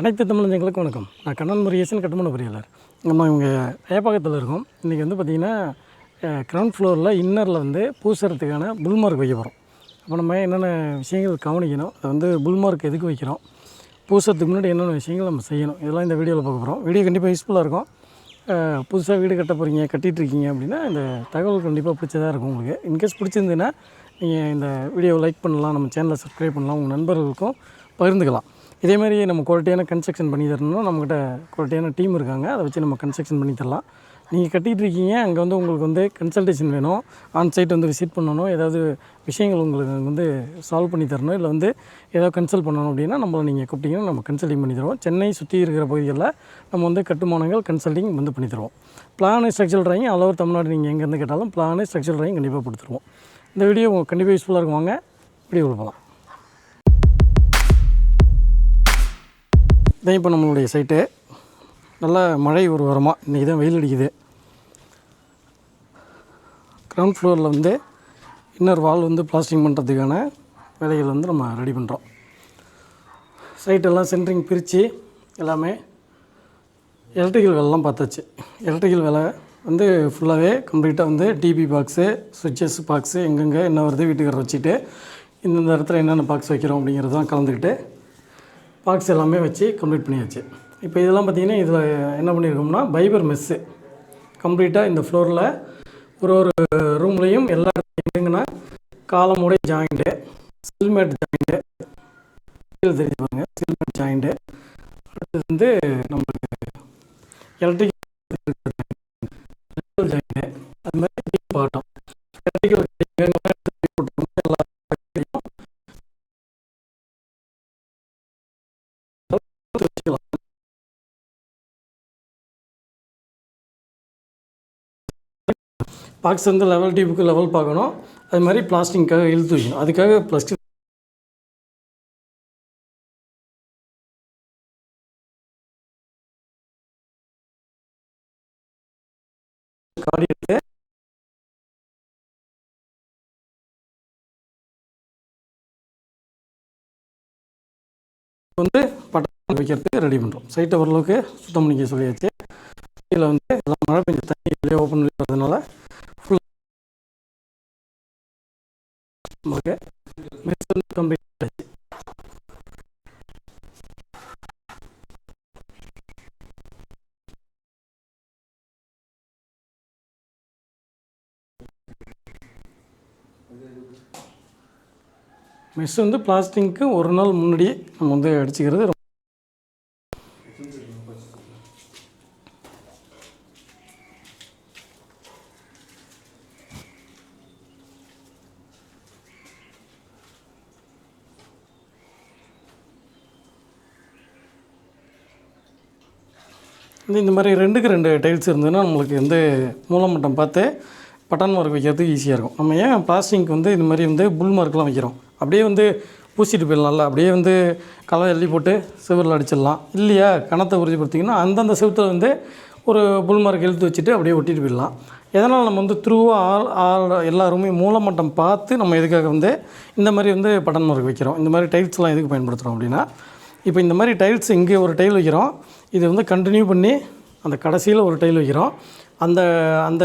அனைத்து தமிழஞ்சங்களுக்கு வணக்கம். நான் கண்ணன் முருகேசன் கட்டுமான பொறியாளர். நம்ம இவங்க ஏப்பாக்கத்தில் இருக்கோம். இன்றைக்கி வந்து பார்த்திங்கன்னா கிரவுண்ட் ஃப்ளோரில் இன்னரில் வந்து பூசுறதுக்கான புல்மார்க் வைக்க போகிறோம் அப்போ நம்ம என்னென்ன விஷயங்கள் கவனிக்கணும் அதை வந்து புல்மார்க் எதுக்கு வைக்கிறோம் பூசுறதுக்கு முன்னாடி என்னென்ன விஷயங்கள் நம்ம செய்யணும் இதெல்லாம் இந்த வீடியோவில் பார்க்க போகிறோம் வீடியோ கண்டிப்பாக யூஸ்ஃபுல்லாக இருக்கும். புதுசாக வீடு கட்ட போகிறீங்க கட்டிகிட்டு இருக்கீங்க அப்படின்னா இந்த தகவல் கண்டிப்பாக பிடிச்சதாக இருக்கும் உங்களுக்கு. இன்கேஸ் பிடிச்சிருந்துன்னா நீங்கள் இந்த வீடியோவை லைக் பண்ணலாம் நம்ம சேனலை சப்ஸ்கிரைப் பண்ணலாம். உங்கள் நண்பர்களுக்கும் பகிர்ந்துக்கலாம். இதே மாதிரி நம்ம குவாலிட்டியான கன்ஸ்ட்ரக்ஷன் பண்ணி தரணும்னா நம்மக்கிட்ட குவாலிட்டியான டீம் இருக்காங்க. அதை வச்சு நம்ம கன்ஸ்ட்ரக்ஷன் பண்ணி தரலாம். நீங்கள் கட்டிகிட்டு இருக்கீங்க அங்கே வந்து உங்களுக்கு வந்து கன்சல்டேஷன் வேணும். ஆன் சைட் வந்து விசிட் பண்ணணும். ஏதாவது விஷயங்கள் உங்களுக்கு வந்து சால்வ் பண்ணி தரணும். இல்லை வந்து ஏதாவது கன்சல்ட் பண்ணணும் அப்படின்னா நம்மளை நீங்கள் கூப்பிட்டிங்கன்னா நம்ம கன்சல்டிங் பண்ணி தருவோம். சென்னை சுற்றி இருக்கிற பகுதிகளில் நம்ம வந்து கட்டுமானங்கள் கன்சல்டிங் வந்து பண்ணி தருவோம். Plan structure drawing all over Tamil Nadu நீங்கள் எங்கேருந்து கேட்டாலும் பிளான் ஸ்ட்ரக்சர் ட்ராயிங் கண்டிப்பாக கொடுத்துருவோம். இந்த வீடியோ உங்களுக்கு கண்டிப்பாக யூஸ்ஃபுல்லாக இருக்கும். வாங்க வீடியோ போகலாம். இதான் இப்போ நம்மளுடைய சைட்டு நல்லா மழை ஒரு வாரமாக இன்றைக்கி தான் வெயில் அடிக்குது. கிரவுண்ட் ஃப்ளோரில் வந்து இன்னர் வால் வந்து பிளாஸ்டிங் பண்ணுறதுக்கான வேலைகள் வந்து நம்ம ரெடி பண்ணுறோம் சைட்டெல்லாம் சென்ட்ரிங் பிரித்து எல்லாமே எலக்ட்ரிக்கல் வேலைலாம் பார்த்தாச்சு. எலக்ட்ரிக்கல் வேலை வந்து ஃபுல்லாகவே கம்ப்ளீட்டாக வந்து டிபி பாக்ஸு சுவிட்சஸ் பாக்ஸு எங்கெங்கே என்ன வருது வீட்டுக்காரர் வச்சுட்டு இந்தந்த இடத்துல என்னென்ன பாக்ஸ் வைக்கிறோம் அப்படிங்கிறதெல்லாம் கலந்துக்கிட்டு பாக்ஸ் எல்லாமே வச்சு கம்ப்ளீட் பண்ணியாச்சு. இப்போ இதெல்லாம் பார்த்திங்கன்னா இதில் என்ன பண்ணியிருக்கோம்னா பைபர் மெஸ்ஸு கம்ப்ளீட்டாக இந்த ஃப்ளோரில் ஒரு ஒரு ரூம்லேயும் எல்லா இடத்துலையும் காலமுடைய ஜாயிண்ட்டு சில்மேட் ஜாயிண்ட்டு கீழே தெரிஞ்சு சில்மேட் ஜாயிண்ட்டு அடுத்தது வந்து நம்மளுக்கு எலக்ட்ரிக் ஜாயிண்ட்டு அது மாதிரி பாட்டம் எலக்ட்ரிக்கல் பாக்ஸ் வந்து லெவல் டியூபுக்கு லெவல் பார்க்கணும். அது மாதிரி பிளாஸ்டிக்காக இழுத்து வைக்கணும் அதுக்காக ப்ளஸ் காடி எடுத்து வந்து பட்டம் வைக்கிறதுக்கு ரெடி பண்ணுறோம் சைட்டை ஓரளவுக்கு சுத்தம் பண்ணிக்க சொல்லியாச்சு. இதில் வந்து எல்லாம் மழை பெஞ்ச தண்ணி வெளியே ஓப்பன் பண்ணி வரதுனால நமக்கு வந்து கம்ப்ளீட் ஆச்சு மெஸ் வந்து பிளாஸ்டிங்க்கு ஒரு நாள் முன்னாடியே நம்ம வந்து அடிச்சுக்கிறது வந்து இந்த மாதிரி ரெண்டுக்கு ரெண்டு டைல்ஸ் இருந்ததுன்னா நம்மளுக்கு வந்து மூலமட்டம் பார்த்து பட்டன் மார்க் வைக்கிறதுக்கு ஈஸியாக இருக்கும். நம்ம ஏன் பிளாஸ்டிங்க்கு வந்து இந்த மாதிரி வந்து புல் மார்க்லாம் வைக்கிறோம்? அப்படியே வந்து பூசிட்டு போயிடலாம்ல. அப்படியே வந்து களை எள்ளி போட்டு சுவரில் அடிச்சிடலாம். இல்லையா? கணத்தை உறுதிப்படுத்திங்கன்னா அந்தந்த சிவத்தில் வந்து ஒரு புல் மார்க் இழுத்து வச்சுட்டு அப்படியே ஒட்டிட்டு போயிடலாம். எதனால் நம்ம வந்து த்ரூவாக ஆள் ஆள் எல்லாருமே மூலமட்டம் பார்த்து நம்ம எதுக்காக வந்து இந்த மாதிரி வந்து பட்டன் மார்க் வைக்கிறோம்? இந்த மாதிரி டைல்ஸ்லாம் எதுக்கு பயன்படுத்துகிறோம் அப்படின்னா இப்போ இந்த மாதிரி டைல்ஸ் இங்கே ஒரு டைல் வைக்கிறோம். இது வந்து கண்டினியூ பண்ணி அந்த கடைசியில் ஒரு டைல் வைக்கிறோம். அந்த அந்த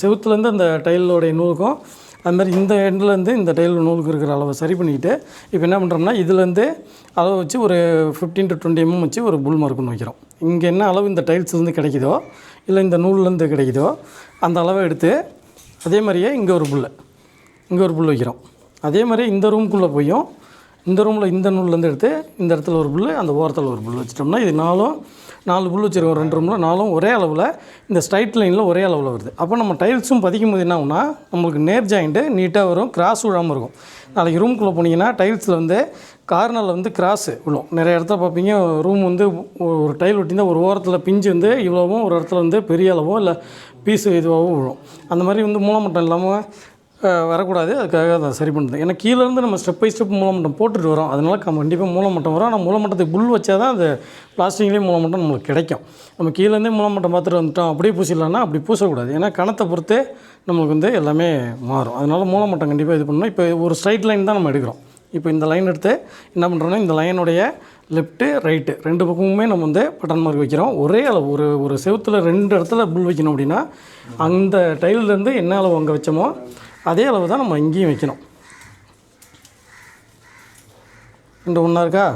செவுத்துலேருந்து அந்த டைலோடைய நூலுக்கும் அது மாதிரி இந்த எண்ட்லேருந்து இந்த டைல் நூலுக்கு இருக்கிற அளவை சரி பண்ணிக்கிட்டு இப்போ என்ன பண்ணுறோம்னா இதுலேருந்து அளவு வச்சு ஒரு ஃபிஃப்டீன் டு டுவெண்ட்டி எம்எம் வச்சு ஒரு புல் மார்க்குன்னு வைக்கிறோம். இங்கே என்ன அளவு இந்த டைல்ஸ்லேருந்து கிடைக்குதோ இல்லை இந்த நூல்லேருந்து கிடைக்குதோ அந்த அளவை எடுத்து அதே மாதிரியே இங்கே ஒரு புல்லு இங்கே ஒரு புல் வைக்கிறோம். அதே மாதிரி இந்த ரூம்குள்ளே போயும் இந்த ரூமில் இந்த நூல்லேருந்து எடுத்து இந்த இடத்துல ஒரு புல் அந்த ஓரத்தில் ஒரு புல் வச்சிட்டோம்னா இது நாலும் நாலு புல் வச்சுருக்கோம் ரெண்டு ரூமில் நாலும் ஒரே அளவில் இந்த ஸ்ட்ரைட் லைனில் ஒரே அளவில் வருது. அப்போ நம்ம டைல்ஸும் பதிக்கும் போது என்ன ஆகுனா நம்மளுக்கு நேர் ஜாயிண்ட்டு நீட்டாக வரும் கிராஸ் விழாமல் இருக்கும். நாளைக்கு ரூம்குள்ளே போனீங்கன்னா டைல்ஸில் வந்து கார்னரில் வந்து கிராஸு விழும். நிறைய இடத்துல பார்ப்பீங்க ரூம் வந்து ஒரு டைல் ஒட்டினா ஒரு ஓரத்தில் பிஞ்சு வந்து இவ்வளவும் ஒரு இடத்துல வந்து பெரிய அளவோ இல்லை பீஸு இதுவாகவும் விழும். அந்த மாதிரி வந்து மூலமட்டம் இல்லாமல் வரக்கூடாது. அதுக்காக அதை சரி பண்ணுறது. ஏன்னா கீழேருந்து நம்ம ஸ்டெப் பை ஸ்டெப் மூலமட்டம் போட்டுட்டு வரோம். அதனால கண்டிப்பாக மூலமட்டம் வரும். ஆனால் மூலமட்டத்துக்கு புல் வச்சா தான் அந்த பிளாஸ்டிக்லேயே மூலமட்டம் நம்மளுக்கு கிடைக்கும். நம்ம கீழேருந்தே மூலமட்டம் பார்த்துட்டு வந்துட்டோம். அப்படியே பூசிடலாம்னா அப்படி பூசக்கூடாது. ஏன்னா கணத்தை பொறுத்து நம்மளுக்கு வந்து எல்லாமே மாறும். அதனால மூலமட்டம் கண்டிப்பாக இது பண்ணணும். இப்போ ஒரு ஸ்ட்ரைட் லைன் தான் நம்ம எடுக்கிறோம். இப்போ இந்த லைன் எடுத்து என்ன பண்ணுறோன்னா இந்த லைனுடைய லெஃப்ட்டு ரைட்டு ரெண்டு பக்கமுமே நம்ம வந்து பட்டன் மார்க் வைக்கிறோம். ஒரே அளவு ஒரு ஒரு செவத்தில் ரெண்டு இடத்துல புல் வைக்கணும் அப்படின்னா அந்த டைல்லேருந்து என்ன அளவு அங்கே வச்சோமோ அதே அளவு தான் நம்ம இங்கேயும் வைக்கணும். ரெண்டு ஒன்றா இருக்கா?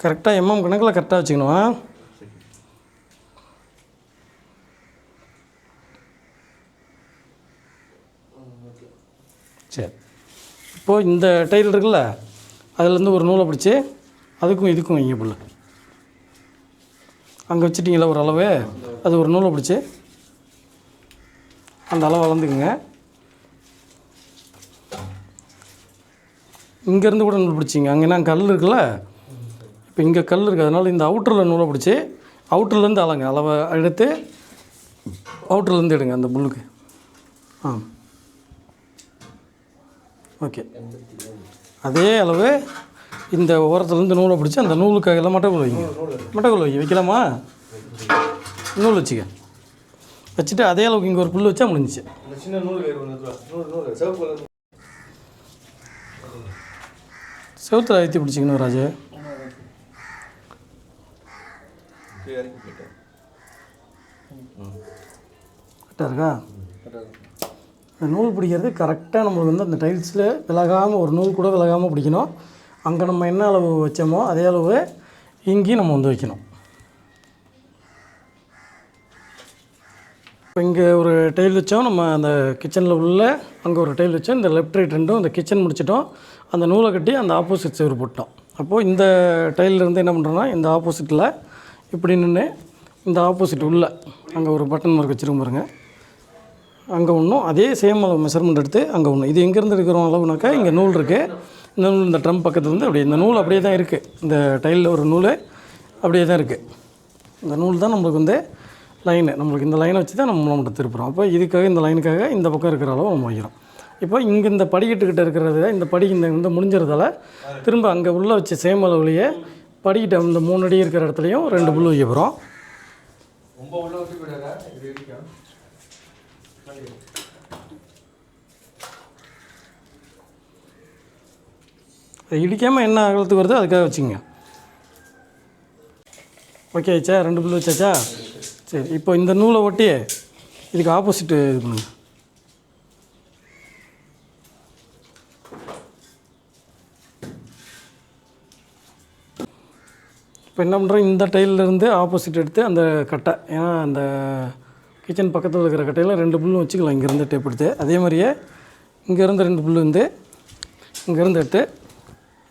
கரெக்டாக எம்எம் கணக்கில் கரெக்டாக வச்சுக்கணும்? சரி. இப்போது இந்த டைல் இருக்குல்ல அதுலேருந்து ஒரு நூலை பிடிச்சி அதுக்கும் இதுக்கும் வைங்க புல் அங்கே வச்சிட்டிங்களா ஒரு அளவு? அது ஒரு நூலை பிடிச்சி. அந்த அளவு வளர்ந்துக்குங்க இங்கேருந்து கூட நூல் பிடிச்சிங்க. அங்கே நான் கல் இருக்குல்ல? இப்போ இங்கே கல் இருக்குது அதனால் இந்த அவுட்டரில் நூலை பிடிச்சி அவுட்டர்லேருந்து அளங்க. அளவை எடுத்து அவுட்டர்லேருந்து எடுங்க அந்த புல்லுக்கு. ஆ. ஓகே. அதே அளவு இந்த ஓரத்துலேருந்து நூலை பிடிச்சி அந்த நூலுக்கு எல்லாம் மட்டைக்குள்ள வைங்க. மட்டைக்குள்ள வைங்க. வைக்கலாமா? நூல் வச்சுக்க. வச்சுட்டு அதே அளவுக்கு இங்கே ஒரு புல் வச்சா முடிஞ்சிச்சு. செவத்தில் சின்ன அழுத்தி பிடிச்சிக்கணும் ராஜு. கரெக்டாக இருக்கா? அந்த நூல் பிடிக்கிறது கரெக்டாக நம்மளுக்கு வந்து அந்த டைல்ஸில் விலகாமல் ஒரு நூல் கூட விலகாமல் பிடிக்கணும். அங்கே நம்ம என்ன அளவு வச்சோமோ அதே அளவு இங்கேயும் நம்ம வந்து வைக்கணும். இப்போ இங்கே ஒரு டைல் வச்சோம். நம்ம அந்த கிச்சனில் உள்ள அங்கே ஒரு டைல் வச்சோம். இந்த லெஃப்ட் ரைட் ரெண்டும் இந்த கிச்சன் முடிச்சிட்டோம். அந்த நூலை கட்டி அந்த ஆப்போசிட் சைடு போட்டோம். அப்போது இந்த டைல்ல இருந்து என்ன பண்ணுறோன்னா இந்த ஆப்போசிட்டில் இப்படி நின்று இந்த ஆப்போசிட் உள்ளே அங்கே ஒரு பட்டன் மார்க் வச்சுருக்க பாருங்க. அங்கே ஒன்றும் அதே சேம் அளவு மெஷர்மெண்ட் எடுத்து அங்கே ஒன்று இது எங்கேருந்து எடுக்கிறோம் அளவுனாக்கா இங்கே நூல் இருக்குது இந்த நூல் இந்த ட்ரம் பக்கத்தில் வந்து அப்படியே இந்த நூல் அப்படியே தான் இருக்குது இந்த டைலில் ஒரு நூல் அப்படியே தான் இருக்குது இந்த நூல் தான் நம்மளுக்கு வந்து லைனு நம்மளுக்கு இந்த லைனை வச்சு தான் நம்ம நம்மகிட்ட திருப்புறோம். அப்போ இதுக்காக இந்த லைனுக்காக இந்த பக்கம் இருக்கிற அளவு நம்ம வைக்கிறோம். இப்போ இங்கே இந்த படிக்கட்டுக்கிட்ட இருக்கிறது இந்த படி இந்த வந்து முடிஞ்சறதால திரும்ப அங்கே உள்ளே வச்சு சேம் அளவுலேயே படிக்கிட்ட இந்த மூணு அடி இருக்கிற இடத்துலையும் ரெண்டு புல் வைக்க போகிறோம் ரொம்ப உள்ள விட்டு போயிடாதா இது வரைக்கும் அது இடிக்காமல் என்ன அகலத்துக்கு வருதோ அதுக்காக வச்சுங்க. ஓகே ஆச்சா ரெண்டு புல் வச்சாச்சா? சரி இப்போ இந்த நூலை ஒட்டி இதுக்கு ஆப்போசிட்டு இது பண்ணுங்க. இப்போ என்ன பண்ணுறோம் இந்த டைல்ல இருந்து ஆப்போசிட் எடுத்து அந்த கட்டை ஏன்னா அந்த கிச்சன் பக்கத்தில் இருக்கிற கட்டையில் ரெண்டு புல்லும் வச்சுக்கலாம். இங்கேருந்து டேப் எடுத்து. அதே மாதிரியே இங்கேருந்து ரெண்டு புல் வந்து இங்கேருந்து எடுத்து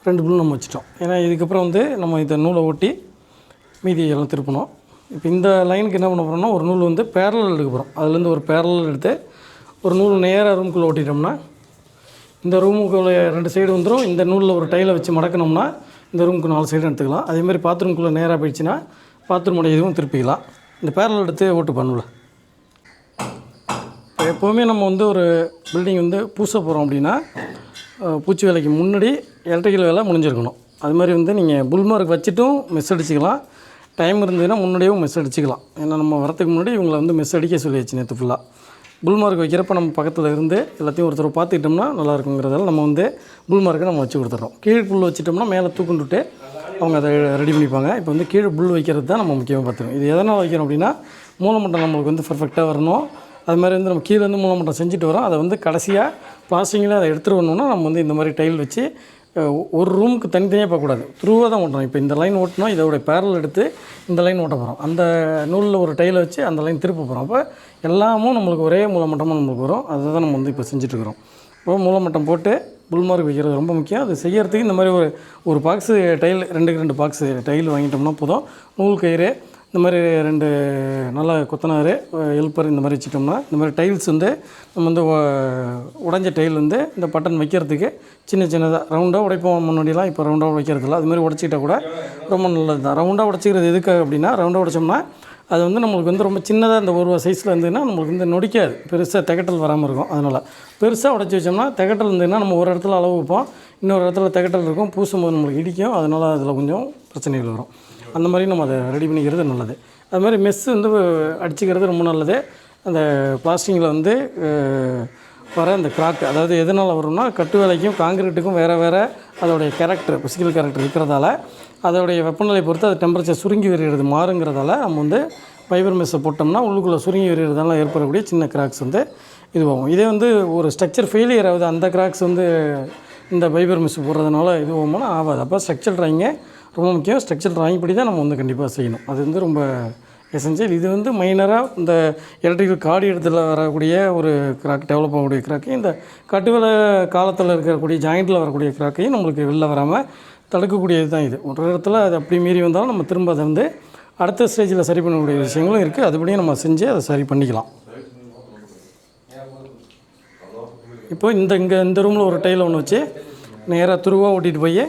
ரெண்டு புல் நம்ம வச்சிட்டோம். ஏன்னா இதுக்கப்புறம் வந்து நம்ம இதை நூலை ஒட்டி மீதி எல்லாம் திருப்பணும். இப்போ இந்த லைனுக்கு என்ன பண்ண போகிறோம்னா ஒரு நூல் வந்து பேரலல் எடுக்க போகிறோம் அதுலேருந்து ஒரு பேரலல் எடுத்து ஒரு நூல் நேராக ரூமுக்குள்ளே ஓட்டிட்டோம்னா இந்த ரூமுக்குள்ளே ரெண்டு சைடு வந்துடும் இந்த நூலில் ஒரு டைலை வச்சு மடக்கணும்னா இந்த ரூமுக்கு நாலு சைடு எடுத்துக்கலாம். அதேமாதிரி பாத்ரூம்குள்ளே நேராக போயிடுச்சுன்னா பாத்ரூமோட இதுவும் திருப்பிக்கலாம். இந்த பேரல் எடுத்து ஓட்டு பண்ணல இப்போ எப்போவுமே நம்ம வந்து ஒரு பில்டிங் வந்து பூச போகிறோம் அப்படின்னா பூச்சி வேலைக்கு முன்னாடி எலக்ட்ரிக்கல் வேலை முடிஞ்சிருக்கணும். அது மாதிரி வந்து நீங்கள் புல்மார்க் வச்சுட்டும் மெஸ் அடிச்சுக்கலாம். டைம் இருந்ததுன்னா முன்னாடியும் மெஸ் அடிச்சுக்கலாம். ஏன்னா நம்ம வரத்துக்கு முன்னாடி இவங்களை வந்து மெஸ் அடிக்க சொல்லியாச்சு நேற்று ஃபுல்லாக புல்மார்க் வைக்கிறப்ப நம்ம பக்கத்தில் இருந்து எல்லாத்தையும் ஒருத்தர் பார்த்துக்கிட்டோம்னா நல்லா இருக்குங்கிறதால நம்ம வந்து புல்மார்க்கை நம்ம வச்சு கொடுத்துட்றோம். கீழ் புல் வச்சுட்டோம்னா மேலே தூக்குண்டுட்டு அவங்க அதை ரெடி பண்ணிப்பாங்க. இப்போ வந்து கீழே புல் வைக்கிறது தான் நம்ம முக்கியமாக பார்த்துக்கணும். இது எதனால் வைக்கிறோம் அப்படின்னா மூலமட்டம் நம்மளுக்கு வந்து பர்ஃபெக்டாக வரணும். அது மாதிரி வந்து நம்ம கீழே இருந்து மூலமட்டம் செஞ்சுட்டு வரோம். அதை வந்து கடைசியாக பிளாஸ்டிங்கில் அதை எடுத்துகிட்டு வரணும்னா நம்ம வந்து இந்த மாதிரி டைல் வச்சு ஒரு ரூமுக்கு தனித்தனியாக போகக்கூடாது த்ரூவாக தான் ஓட்டணும். இப்போ இந்த லைன் ஓட்டினா இதோட பேரல் எடுத்து இந்த லைன் ஓட்ட போகிறோம் அந்த நூலில் ஒரு டைலை வச்சு அந்த லைன் திருப்ப போகிறோம் அப்போ எல்லாமும் நம்மளுக்கு ஒரே மூலமட்டமாக நம்மளுக்கு வரும். அதை தான் நம்ம வந்து இப்போ செஞ்சுட்ருக்குறோம் இப்போ மூலமட்டம் போட்டு புல்மார்க் வைக்கிறது ரொம்ப முக்கியம். அது செய்கிறதுக்கு இந்த மாதிரி ஒரு ஒரு பாக்ஸு டைல் ரெண்டுக்கு ரெண்டு பாக்ஸு டைல் வாங்கிட்டோம்னா போதும். நூல் கயிறு இந்த மாதிரி ரெண்டு நல்ல கொத்தனார் ஹெல்ப்பர் இந்த மாதிரி வச்சுட்டோம்னா இந்த மாதிரி டைல்ஸ் வந்து நம்ம வந்து உடஞ்ச உடைஞ்ச டைல் வந்து இந்த பட்டன் வைக்கிறதுக்கு சின்ன சின்னதாக ரவுண்டாக உடைப்போம் முன்னாடிலாம் இப்போ ரவுண்டாக வைக்கிறதில்ல அது மாதிரி உடச்சிக்கிட்டால் கூட ரொம்ப நல்லது தான் ரவுண்டாக உடச்சிக்கிறது எதுக்காக அப்படின்னா ரவுண்டாக உடைச்சோம்னா அது வந்து நம்மளுக்கு வந்து ரொம்ப சின்னதாக இந்த ஒரு சைஸில் இருந்ததுன்னா நம்மளுக்கு வந்து நொடிக்காது. பெருசாக திகட்டல் வராமல் இருக்கும். அதனால் பெருசாக உடச்சி வச்சோம்னா திகட்டல் இருந்ததுன்னா நம்ம ஒரு இடத்துல அளவு வைப்போம். இன்னொரு இடத்துல திகட்டல் இருக்கும். பூசும்போது நம்மளுக்கு இடிக்கும். அதனால் அதில் கொஞ்சம் பிரச்சனைகள் வரும். அந்த மாதிரி நம்ம அதை ரெடி பண்ணிக்கிறது நல்லது. அது மாதிரி மெஸ்ஸு வந்து அடிச்சுக்கிறது ரொம்ப நல்லது. அந்த பிளாஸ்டிங்கில் வந்து வர அந்த கிராக் அதாவது எதனால் வரும்னா கட்டு வேலைக்கும் காங்கிரீட்டுக்கும் வேறு வேறு அதோடைய கேரக்டர் ஃபிசிக்கல் கேரக்டர் இருக்கிறதால அதோடைய வெப்பநிலை பொறுத்து அது டெம்பரேச்சர் சுருங்கி வருகிறது மாறுங்கிறதால நம்ம வந்து ஃபைபர் மெஸ்ஸை போட்டோம்னா உள்ளுக்குள்ளே சுருங்கி வருகிறதால ஏற்படக்கூடிய சின்ன கிராக்ஸ் வந்து இதுவாகும். இதே வந்து ஒரு ஸ்ட்ரக்சர் ஃபெயிலியர் ஆகுது அந்த கிராக்ஸ் வந்து இந்த ஃபைபர் மெஸ் போடுறதுனால இதுவாகும்னா ஆகாது. அப்போ ஸ்ட்ரக்சர் ட்ராயிங்கை ரொம்ப முக்கியம். ஸ்ட்ரக்சர் ட்ராயிங் படி தான் நம்ம வந்து கண்டிப்பாக செய்யணும். அது வந்து ரொம்ப எசென்சியல் இது வந்து மைனராக இந்த எலக்ட்ரிக்கல் காடி இடத்துல வரக்கூடிய ஒரு கிராக் டெவலப் ஆகக்கூடிய கிராக்கையும் இந்த கட்டுவல காலத்தில் இருக்கக்கூடிய ஜாயிண்ட்டில் வரக்கூடிய கிராக்கையும் நம்மளுக்கு வெளில வராமல் தடுக்கக்கூடியது தான் இது. ஒரு இடத்துல அது அப்படி மீறி வந்தாலும் நம்ம திரும்ப அதை வந்து அடுத்த ஸ்டேஜில் சரி பண்ணக்கூடிய விஷயங்களும் இருக்குது அதுபடியும் நம்ம செஞ்சு அதை சரி பண்ணிக்கலாம். இப்போ இந்த இங்கே இந்த ரூமில் ஒரு டைல் ஒன்று வச்சு நேராக துருவாக ஓட்டிகிட்டு போய்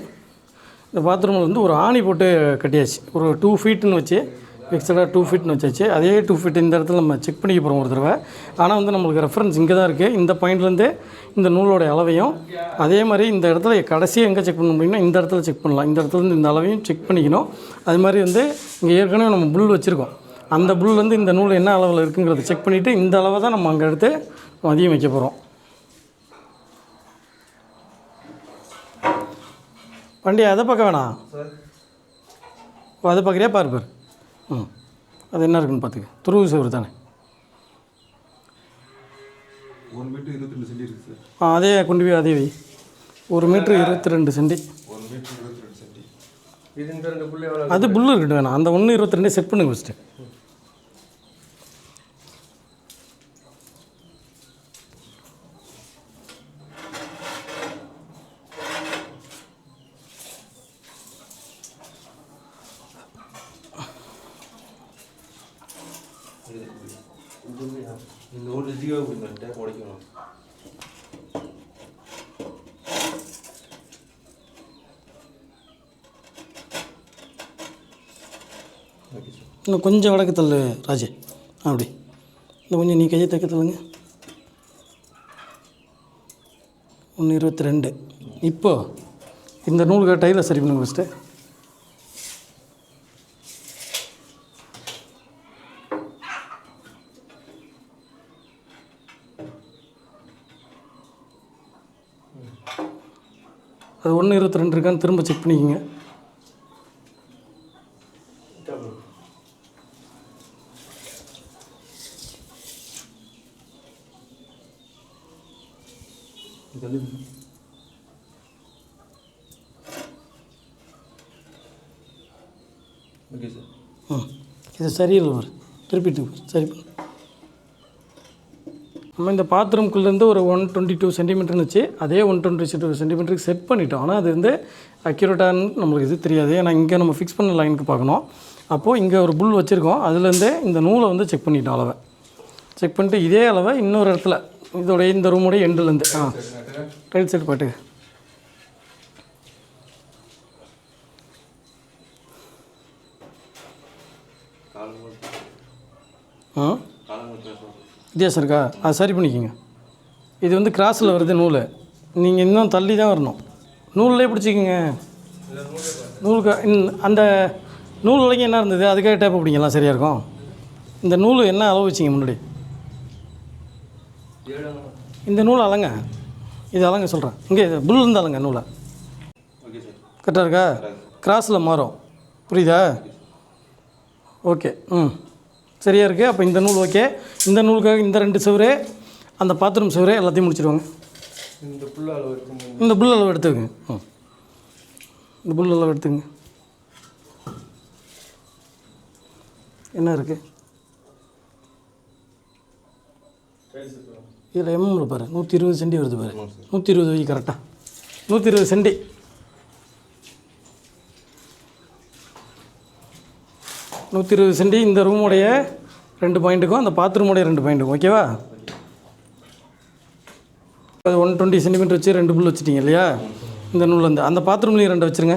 இந்த பாத்ரூமில் வந்து ஒரு ஆணி போட்டு கட்டியாச்சு. ஒரு டூ ஃபீட்டுன்னு வச்சு ஃபிக்ஸடாக டூ ஃபீட்னு வச்சாச்சு. அதே டூ ஃபீட் இந்த இடத்துல நம்ம செக் பண்ணிக்க போகிறோம் ஒரு தடவை. ஆனால் வந்து நம்மளுக்கு ரெஃபரன்ஸ் இங்கே தான் இருக்குது இந்த பாயிண்ட்லேருந்து இந்த நூலோட அளவையும் அதே மாதிரி இந்த இடத்துல கடைசியாக எங்கே செக் பண்ண முடியும்னா இந்த இடத்துல செக் பண்ணலாம். இந்த இடத்துலேருந்து இந்த அளவையும் செக் பண்ணிக்கணும். அது மாதிரி வந்து இங்கே ஏற்கனவே நம்ம புல் வச்சுருக்கோம். அந்த புல்லேருந்து இந்த நூல் என்ன அளவில் இருக்குங்கிறத செக் பண்ணிவிட்டு இந்த அளவை தான் நம்ம அங்கே எடுத்து மதியம் வைக்க போகிறோம் வண்டி அதை பார்க்க வேணாம் ஓ அதை பார்க்குறியா பாரு பாரு. ம். அது என்ன இருக்குன்னு பார்த்துக்க. துருவு சோறு தானே. ஒரு மீட்டர் இருபத்தி ரெண்டு சென்டி இருக்குது சார். ஆ அதே கொண்டு போய் அதே வை ஒரு மீட்ரு இருபத்தி ரெண்டு சென்டி. ஒரு மீட்டர் இருபத்தி ரெண்டு சென்டி. இது இந்த ரெண்டு புள்ளி எவ்வளோ அது புல்லு இருக்கட்டும் வேணாம் அந்த ஒன்று இருபத்தி ரெண்டே செட் பண்ணுங்க ஃபஸ்ட்டு இந்த ஒரு ஜியோ கொடுங்க டேப் உடைக்கணும் ஓகே சார் இன்னும் கொஞ்சம் வடக்கு தள்ளு ராஜே. அப்படி. இன்னும் கொஞ்சம் நீ கையை தைக்க தள்ளுங்க. ஒன்று இருபத்தி ரெண்டு. இப்போ இந்த நூலுக்கு டைலை சரி பண்ணுங்க ஃபஸ்ட்டு அது ஒன்று இருபத்தி ரெண்டு இருக்கான்னு திரும்ப செக் பண்ணிக்கோங்க இது வந்து ஓகே சார் ம் இது சரியில்லை ஒரு திருப்பிட்டு சரி. நம்ம இந்த பாத்ரூம்குள்ளேருந்து ஒரு ஒன் டுவெண்ட்டி டூ சென்டிமீட்டர்னு வச்சு அதே ஒன் டுவெண்ட்டி டூ சென்டிமீட்டருக்கு செட் பண்ணிட்டோம். ஆனால் அது வந்து அக்யூரேட்டான்னு நம்மளுக்கு இது தெரியாது. ஏன்னா இங்கே நம்ம ஃபிக்ஸ் பண்ண லைனுக்கு பார்க்கணும். அப்போது இங்கே ஒரு புல் வச்சுருக்கோம். அதுலேருந்தே இந்த நூலை வந்து செக் பண்ணிட்டோம் அளவை. செக் பண்ணிட்டு இதே அளவை இன்னொரு இடத்துல இதோடைய இந்த ரூமோடைய எண்டுலேருந்து ஆ. ரைட் சைடு பாட்டு காலம் ஆ காலம் சார் வித்தியாசம் இருக்கா அது சரி பண்ணிக்கோங்க. இது வந்து கிராஸில் வருது நூல். நீங்கள் இன்னும் தள்ளி தான் வரணும். நூல்லே பிடிச்சிக்கோங்க. நூலுக்கு அந்த நூல் வரைக்கும் என்ன இருந்தது? அதுக்காக டேப் பிடிங்கலாம். சரியாக இருக்கும்? இந்த நூல் என்ன அளவு வச்சிங்க முன்னாடி? இந்த நூல் அலங்க. இது அலங்க சொல்கிறேன் இங்கே இது புல் இருந்து அலங்க நூலை. கரெக்டாக இருக்கா? கிராஸில் மாறும். புரியுதா? ஓகே ம். சரியாக இருக்குது அப்போ இந்த நூல் ஓகே. இந்த நூலுக்காக இந்த ரெண்டு சுவரு அந்த பாத்ரூம் சுவரு எல்லாத்தையும் முடிச்சிடுவாங்க இந்த புள்ள அளவு இந்த புல் அளவு எடுத்துக்கங்க. ம் இந்த புல் அளவு எடுத்துங்க என்ன இருக்குது இதில் எம்எம்ல பாரு. நூற்றி இருபது சென்டி வருது பாரு. நூற்றி இருபது கரெக்டாக நூற்றி இருபது சென்டி. நூற்றி இருபது சென்டி இந்த ரூமுடைய ரெண்டு பாயிண்ட்டுக்கும் அந்த பாத்ரூமுடைய ரெண்டு பாயிண்ட்டுக்கும் ஓகேவா? அது ஒன் டுவெண்ட்டி சென்டிமீட்டர் வச்சு ரெண்டு புல் வச்சுட்டிங்க இல்லையா? இந்த நூல்லேருந்து அந்த பாத்ரூம்லேயும் ரெண்டு வச்சுருங்க.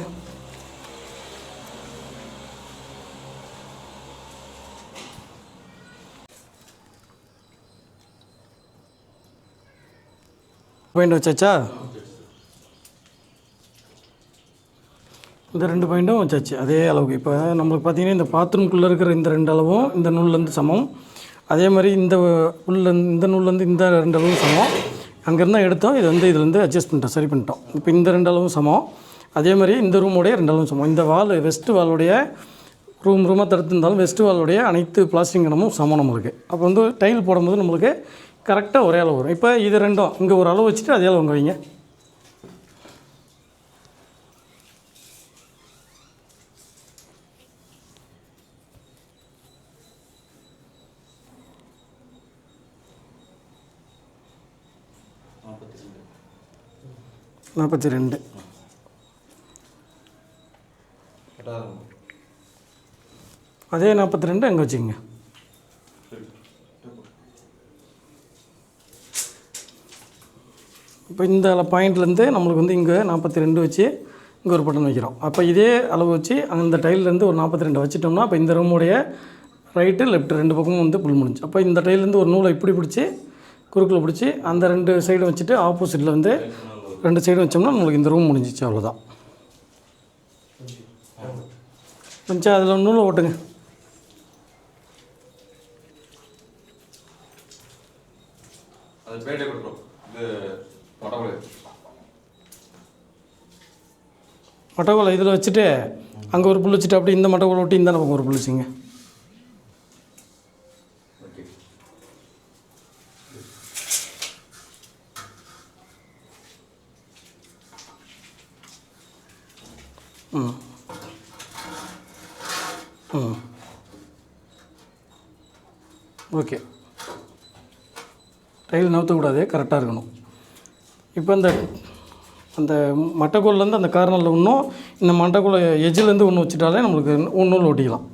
பாயிண்ட் வச்சாச்சா? இந்த ரெண்டு பாயிண்ட்டும் வச்சாச்சு. அதே அளவுக்கு. இப்போ நம்மளுக்கு பார்த்தீங்கன்னா இந்த பாத்ரூம்குள்ளே இருக்கிற இந்த ரெண்டு அளவும் இந்த நூல்லேருந்து சமம். அதே மாதிரி இந்த உள்ள இந்த நூல்லேருந்து இந்த ரெண்டு அளவும் சமம். அங்கேருந்தான் எடுத்தோம் இது வந்து இதுலேருந்து அட்ஜஸ்ட் பண்ணிட்டோம் சரி பண்ணிட்டோம். இப்போ இந்த ரெண்டு அளவும் சமம். அதே மாதிரி இந்த ரூமோடைய ரெண்டு அளவும் சமம். இந்த வால் வெஸ்ட் வாலுடைய ரூம் ரூமாக தடுத்திருந்தாலும் வெஸ்ட் வாலுடைய அனைத்து பிளாஸ்டிக் இடமும் சமம் நம்மளுக்கு. அப்போ வந்து டைல் போடும்போது நம்மளுக்கு கரெக்டாக ஒரே அளவு வரும். இப்போ இது ரெண்டும் இங்கே ஒரு அளவு வச்சுட்டு அதே அளவு வைங்க. நாற்பத்தி ரெண்டு. நாற்பத்தி ரெண்டு. எட்டாயிரம் அதே நாற்பத்தி ரெண்டு அங்கே வச்சுக்கோங்க. இப்போ இந்த பாயிண்ட்லேருந்து நம்மளுக்கு வந்து இங்கே நாற்பத்தி ரெண்டு வச்சு இங்கே ஒரு பட்டன் வைக்கிறோம். அப்போ இதே அளவு வச்சு அந்த டைல்லேருந்து ஒரு நாற்பத்தி ரெண்டு வச்சுட்டோம்னா அப்போ இந்த ரூமுடைய ரைட்டு லெஃப்ட் ரெண்டு பக்கமும் வந்து புல் முடிஞ்சு அப்போ இந்த டைல்லேருந்து ஒரு நூலை இப்படி பிடிச்சி குறுக்கில் பிடிச்சி அந்த ரெண்டு சைடும் வச்சுட்டு ஆப்போசிட்டில் வந்து ரெண்டு சைடும் வச்சோம்னா நம்மளுக்கு இந்த ரூம் முடிஞ்சிச்சு அவ்வளோதான் கொஞ்சம் அதில் நூலை ஓட்டுங்க. அது பேட்டே கொடுக்குறோம் இது மொட்டை மட்டக்கோலை இதில் வச்சுட்டு அங்கே ஒரு புல் வச்சுட்டு அப்படி இந்த மட்டக்கோலை ஒட்டி இந்த பக்கம் ஒரு புல் வச்சுங்க ஓகே ம். ம். ஓகே. டைல் நவுத்தக்கூடாது கரெக்டாக இருக்கணும். இப்போ இந்த அந்த மட்டைக்கோல்லேருந்து அந்த கார்னரில் ஒன்றும் இந்த மட்டைக்கோலை எஜ்ஜிலேருந்து ஒன்று வச்சுட்டாலே நம்மளுக்கு ஒன்று ஒட்டிக்கலாம்.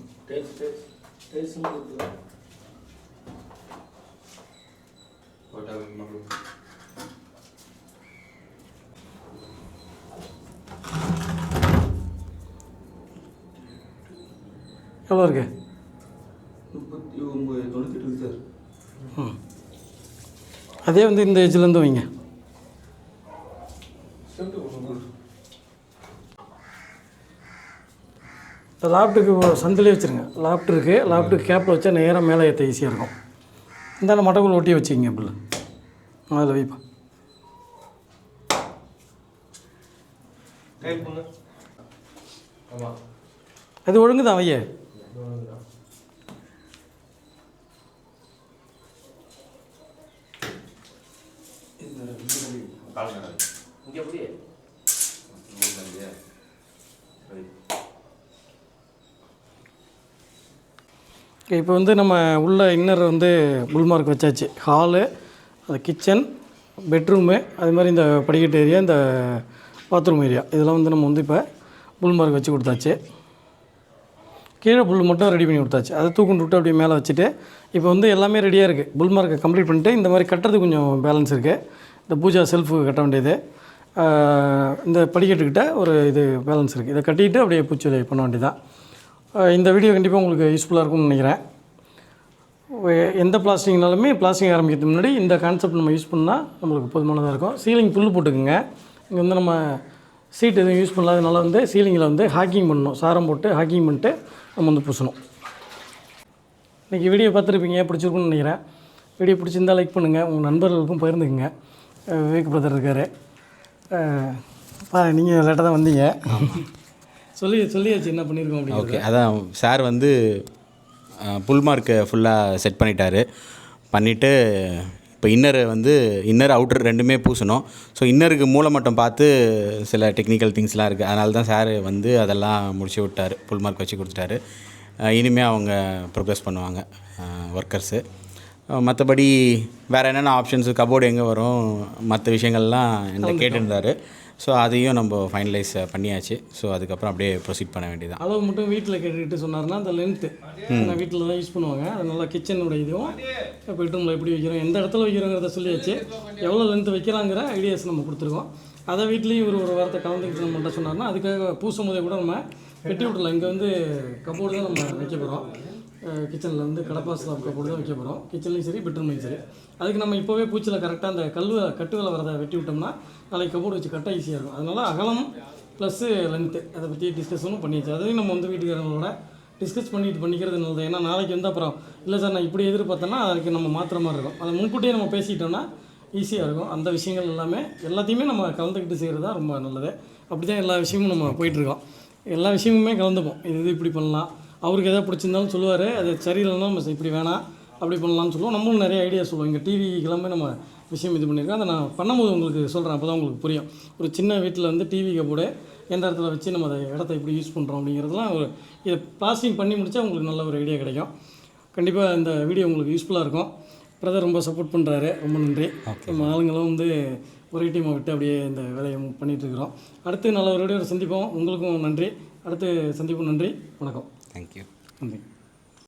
போயிட்டா நம்ம எவ்வளோ இருக்கு? முப்பத்தி ஒம்பது தொண்ணூற்றி சார். ம். அதே வந்து இந்த எஜ்ஜிலேருந்து வைங்க. இந்த லாப்ட்டுக்கு சந்திலே வச்சுருங்க. லாப்ட் இருக்குது லாப்ட்டுக்கு கேப்பில் வச்சா நேராக மேலே ஏற்ற ஈஸியாக இருக்கும். இந்த மட்டக்குள் ஒட்டி வச்சுக்கிங்க பிள்ளை. அதில் வைப்பா இப்போ வந்து நம்ம உள்ள இன்னர் வந்து புல்மார்க் வச்சாச்சு. ஹாலு அந்த கிச்சன் பெட்ரூமு அது மாதிரி இந்த படிக்கட்டு ஏரியா இந்த பாத்ரூம் ஏரியா இதெல்லாம் வந்து நம்ம வந்து இப்போ புல்மார்க் வச்சு கொடுத்தாச்சு. கீழே புல் மட்டும் ரெடி பண்ணி கொடுத்தாச்சு. அதை தூக்குண்டு விட்டு அப்படியே மேலே வச்சுட்டு இப்போ வந்து எல்லாமே ரெடியாக இருக்குது புல் மார்க்கை கம்ப்ளீட் பண்ணிட்டு இந்த மாதிரி கட்டுறது கொஞ்சம் பேலன்ஸ் இருக்குது இந்த பூஜா செல்ஃபு கட்ட வேண்டியது. இந்த படிக்கட்டுக்கிட்ட ஒரு இது பேலன்ஸ் இருக்குது இதை கட்டிட்டு அப்படியே பூச்சி பண்ண வேண்டியதான் இந்த வீடியோ கண்டிப்பாக உங்களுக்கு யூஸ்ஃபுல்லாக இருக்கும்னு நினைக்கிறேன். எந்த பிளாஸ்டிக்னாலுமே பிளாஸ்டிக் ஆரம்பிக்கிறதுக்கு முன்னாடி இந்த கான்செப்ட் நம்ம யூஸ் பண்ணால் நம்மளுக்கு போதுமானதாக இருக்கும். சீலிங் புல் போட்டுக்குங்க. இங்கே வந்து நம்ம சீட் எதுவும் யூஸ் பண்ணாதனால வந்து சீலிங்கில் வந்து ஹாக்கிங் பண்ணணும். சாரம் போட்டு ஹாக்கிங் பண்ணிட்டு நம்ம வந்து பூசணும் இன்றைக்கி வீடியோ பார்த்துருப்பீங்க பிடிச்சிருக்குன்னு நினைக்கிறேன். வீடியோ பிடிச்சிருந்தா லைக் பண்ணுங்கள் உங்கள் நண்பர்களுக்கும் பகிர்ந்துக்குங்க. விவேக் பிரதர் இருக்கார். பா நீங்கள் லேட்டாக தான் வந்தீங்க. சொல்லி சொல்லியாச்சு என்ன பண்ணியிருக்கோம் அப்படின்னு ஓகே அதான் சார் வந்து புல்மார்க்கை ஃபுல்லாக செட் பண்ணிட்டாரு. பண்ணிவிட்டு இப்போ இன்னர் வந்து இன்னர் அவுட்டர் ரெண்டுமே பூசணும். ஸோ இன்னருக்கு மூலமட்டம் பார்த்து சில டெக்னிக்கல் திங்ஸ்லாம் இருக்குது அதனால தான் சார் வந்து அதெல்லாம் முடிச்சு விட்டார். புல்மார்க் வச்சு கொடுத்துட்டாரு. இனிமேல் அவங்க ப்ரோக்ரஸ் பண்ணுவாங்க. ஒர்க்கர்ஸு மற்றபடி வேறு என்னென்ன ஆப்ஷன்ஸு கபோர்டு எங்கே வரும்? மற்ற விஷயங்கள்லாம் என்ன கேட்டிருந்தாரு. ஸோ அதையும் நம்ம ஃபைனலைஸ் பண்ணியாச்சு. ஸோ அதுக்கப்புறம் அப்படியே ப்ரொசீட் பண்ண வேண்டியதான் அளவு மட்டும் வீட்டில் கேட்டுக்கிட்டு சொன்னார்னா அந்த லென்த்து வீட்டில் தான் யூஸ் பண்ணுவாங்க. அது நல்லா கிச்சனோட இதுவும். பெட்ரூமில் எப்படி வைக்கிறோம் எந்த இடத்துல வைக்கிறோங்கிறத சொல்லியாச்சு. எவ்வளோ லென்த்து வைக்கிறாங்கிற ஐடியாஸ் நம்ம கொடுத்துருக்கோம். அதை வீட்லேயும் ஒரு ஒரு வாரத்தை கலந்துக்கிட்டு நம்மள்ட்ட சொன்னார்னா அதுக்காக பூசும் போதே கூட நம்ம வெட்டி விட்றலாம் இங்கே வந்து கபோர்டு தான் நம்ம வைக்க போகிறோம் கிச்சனில் வந்து கடப்பா ஸ்லாப் கபோர்டு தான் வைக்க போகிறோம் கிச்சன்லேயும் சரி பெட்ரூம்லையும் சரி. அதுக்கு நம்ம இப்போவே பூச்சியில் கரெக்டாக அந்த கல் கட்டு வரத வரதை வெட்டி விட்டோம்னா நாளைக்கு கபோர்டு வச்சு கட்ட ஈஸியாக இருக்கும். அதனால் அகலம் ப்ளஸ்ஸு லென்த்து அதை பற்றி டிஸ்கஷனும் பண்ணியாச்சு. அதையும் நம்ம வந்து வீட்டுக்காரங்களோட டிஸ்கஸ் பண்ணிட்டு பண்ணிக்கிறது நல்லது. ஏன்னா நாளைக்கு வந்து அப்புறம் இல்லை சார் நான் இப்படி எதிர்பார்த்தேன்னா அதுக்கு நம்ம மாற்ற மாதிரி இருக்கும். அதை முன்கூட்டியே நம்ம பேசிட்டோம்னா ஈஸியாக இருக்கும். அந்த விஷயங்கள் எல்லாமே எல்லாத்தையுமே நம்ம கலந்துக்கிட்டு செய்கிறது தான் ரொம்ப நல்லது. அப்படி தான் எல்லா விஷயமும் நம்ம போயிட்டுருக்கோம். எல்லா விஷயமுமே கலந்துப்போம். இது இது இப்படி பண்ணலாம். அவருக்கு எதாவது பிடிச்சிருந்தாலும் சொல்லுவார். அது சரியில்லைன்னா நம்ம இப்படி வேணாம். அப்படி பண்ணலாம்னு சொல்லுவோம். நம்மளும் நிறைய ஐடியா சொல்லுவோம். இங்கே டிவி கிளம்பி நம்ம விஷயம் இது பண்ணியிருக்கோம். அதை நான் பண்ணும்போது உங்களுக்கு சொல்கிறேன் அப்போ தான் உங்களுக்கு புரியும். ஒரு சின்ன வீட்டில் வந்து டிவி கபோர்டு எந்த இடத்துல வச்சு நம்ம அதை இடத்த எப்படி யூஸ் பண்ணுறோம் அப்படிங்கிறதுலாம் ஒரு இதை பிளாஸ்டிங் பண்ணி முடித்தா உங்களுக்கு நல்ல ஒரு ஐடியா கிடைக்கும். கண்டிப்பாக இந்த வீடியோ உங்களுக்கு யூஸ்ஃபுல்லாக இருக்கும். பிரதர் ரொம்ப சப்போர்ட் பண்ணுறாரு ரொம்ப நன்றி. நம்ம ஆளுங்களும் வந்து ஒரே டீமை விட்டு அப்படியே இந்த வேலையை பண்ணிகிட்டு இருக்கிறோம். அடுத்து நல்ல ஒரு வீடியோ சந்திப்போம். உங்களுக்கும் நன்றி. அடுத்து சந்திப்போம் நன்றி. வணக்கம். தேங்க்யூ நன்றி.